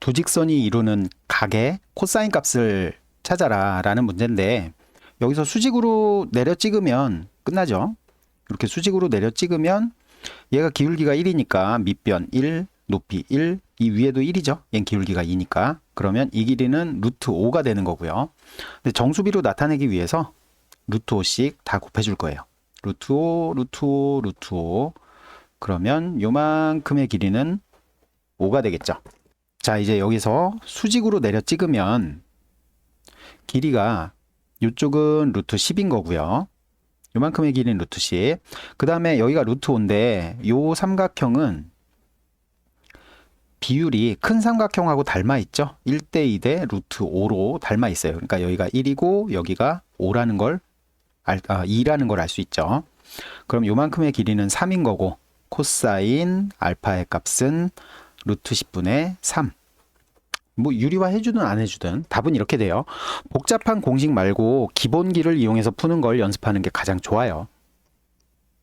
두 직선이 이루는 각의 코사인 값을 찾아라 라는 문제인데 여기서 수직으로 내려 찍으면 끝나죠. 이렇게 수직으로 내려 찍으면 얘가 기울기가 1이니까 밑변 1, 높이 1, 이 위에도 1이죠. 얘는 기울기가 2니까. 그러면 이 길이는 루트 5가 되는 거고요. 근데 정수비로 나타내기 위해서 루트 5씩 다 곱해줄 거예요. 루트 5, 루트 5, 루트 5. 그러면 요만큼의 길이는 5가 되겠죠. 자, 이제 여기서 수직으로 내려 찍으면 길이가 이쪽은 루트 10인 거고요. 요만큼의 길이는 루트 10. 그 다음에 여기가 루트 5인데 요 삼각형은 비율이 큰 삼각형하고 닮아 있죠. 1대 2대 루트 5로 닮아 있어요. 그러니까 여기가 1이고 여기가 5라는 걸 알, 아, 2라는 걸 알 수 있죠. 그럼 요만큼의 길이는 3인 거고 코사인 알파의 값은 루트 10분의 3. 뭐 유리화 해주든 안 해주든 답은 이렇게 돼요. 복잡한 공식 말고 기본기를 이용해서 푸는 걸 연습하는 게 가장 좋아요.